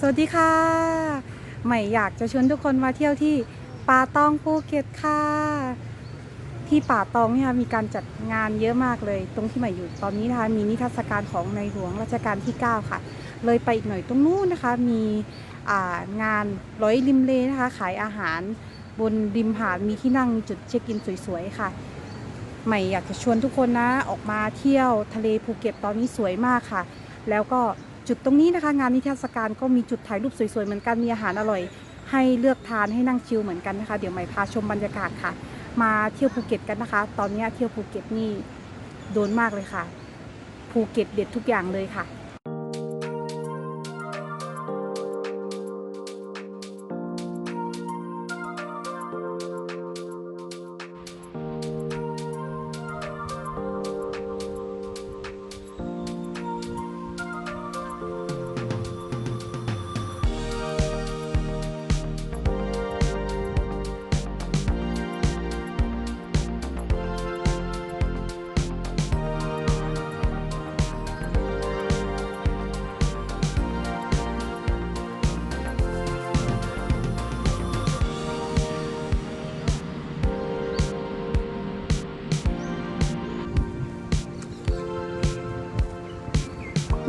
สวัสดีค่ะใหม่อยากจะชวนทุกคนมาเที่ยวที่ป่าตองภูเก็ตค่ะ ที่ป่าตองเนี่ยมีการจัดงานเยอะมากเลย ตรงที่ใหม่อยู่ตอนนี้นะคะมีนิทรรศการของในหลวงรัชกาลที่ 9 ค่ะ เลยไปอีกหน่อยตรงนู้นนะคะ มีงานร้อยริมเลนะคะ ขายอาหารบนริมหาดมีที่นั่งจุดเช็คอินสวยๆค่ะ ใหม่อยากจะชวนทุกคนนะออกมาเที่ยวทะเลภูเก็ตตอนนี้สวยมากค่ะ แล้วก็ จุดตรงนี้นะคะ งานนิทรรศการก็มีจุดถ่ายรูปสวยๆเหมือนกันมีอาหารอร่อย ให้เลือกทานให้นั่งชิลเหมือนกันนะคะ เดี๋ยวใหม่พาชมบรรยากาศค่ะ มาเที่ยวภูเก็ตกันนะคะ ตอนนี้เที่ยวภูเก็ตนี่โดนมากเลยค่ะ ภูเก็ตเด็ดทุกอย่างเลยค่ะ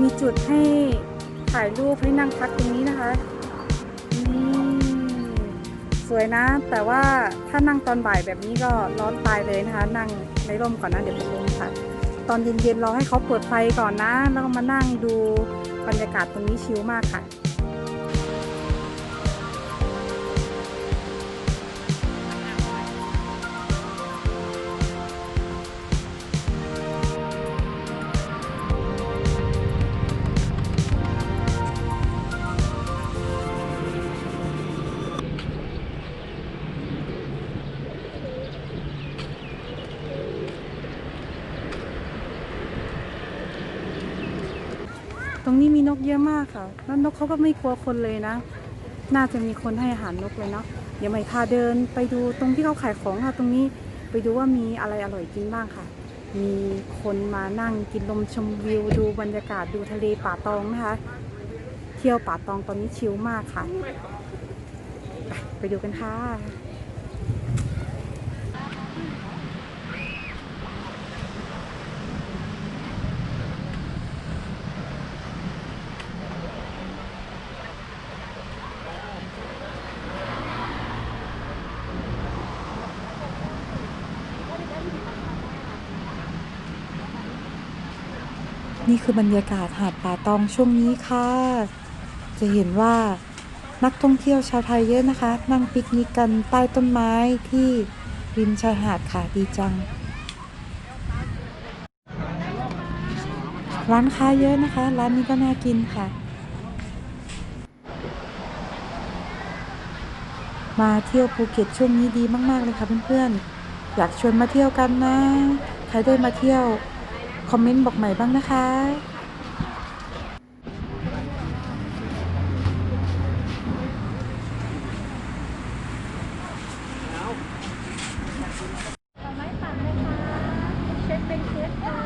มีจุดให้ถ่ายรูปให้นั่งพักตรงนี้นะคะนี่สวยนะ แต่ว่าถ้านั่งตอนบ่ายแบบนี้ก็ร้อนตายเลยนะคะ นั่งในร่มก่อนนะเดี๋ยวเป็นลมค่ะ ตอนเย็นๆรอให้เขาเปิดไฟก่อนนะ แล้วก็มานั่งดูบรรยากาศตรงนี้ชิลมากค่ะ รงนี้มีนกเยอะมากค่ะ แล้วนกเขาก็ไม่กลัวคนเลยนะ น่าจะมีคนให้อาหารนกเลยเนาะ เดี๋ยวใหม่พาเดินไปดูตรงที่เขาขายของค่ะ ตรงนี้ไปดูว่ามีอะไรอร่อยกินบ้างค่ะ มีคนมานั่งกินลมชมวิวดูบรรยากาศดูทะเลป่าตองนะคะ เที่ยวป่าตองตอนนี้ชิลมากค่ะ ไปไปดูกันค่ะ นี่คือบรรยากาศหาดป่าตองช่วงนี้ค่ะ จะเห็นว่านักท่องเที่ยวชาวไทยเยอะนะคะ นั่งปิกนิกกันใต้ต้นไม้ที่ริมชายหาดค่ะดีจัง ร้านค้าเยอะนะคะ ร้านนี้ก็น่ากินค่ะ มาเที่ยวภูเก็ตช่วงนี้ดีมาก ๆ เลยค่ะเพื่อนๆ อยากชวนมาเที่ยวกันนะ ใครได้มาเที่ยว คอมเมนต์บอกใหม่บ้างนะคะ ไม้ปั่นนะคะเช็ดเป็นเช็ดค่ะ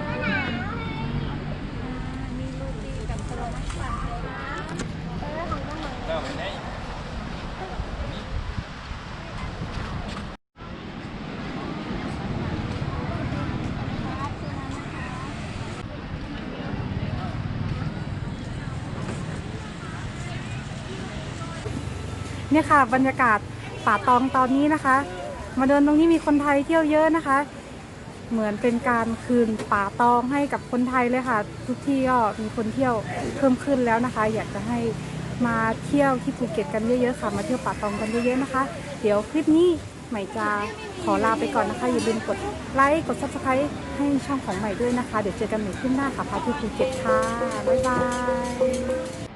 มีโรตีกับผลไม้ปั่นนะคะเออของน้องหน่อย เนี่ยค่ะ บรรยากาศป่าตองตอนนี้นะคะ มาเดินตรงนี้มีคนไทยเที่ยวเยอะนะคะ เหมือนเป็นการคืนป่าตองให้กับคนไทยเลยค่ะ ทุกที่ก็มีคนเที่ยวเพิ่มขึ้นแล้วนะคะ อยากจะให้มาเที่ยวที่ภูเก็ตกันเยอะๆค่ะ มาเที่ยวป่าตองกันเยอะๆนะคะ เดี๋ยวคลิปนี้ใหม่จะขอลาไปก่อนนะคะ อย่าลืมกดไลค์กด subscribe ให้ช่องของใหม่ด้วยนะคะ เดี๋ยวเจอกันใหม่คลิปหน้าค่ะพาที่ภูเก็ตค่ะ บ๊ายบาย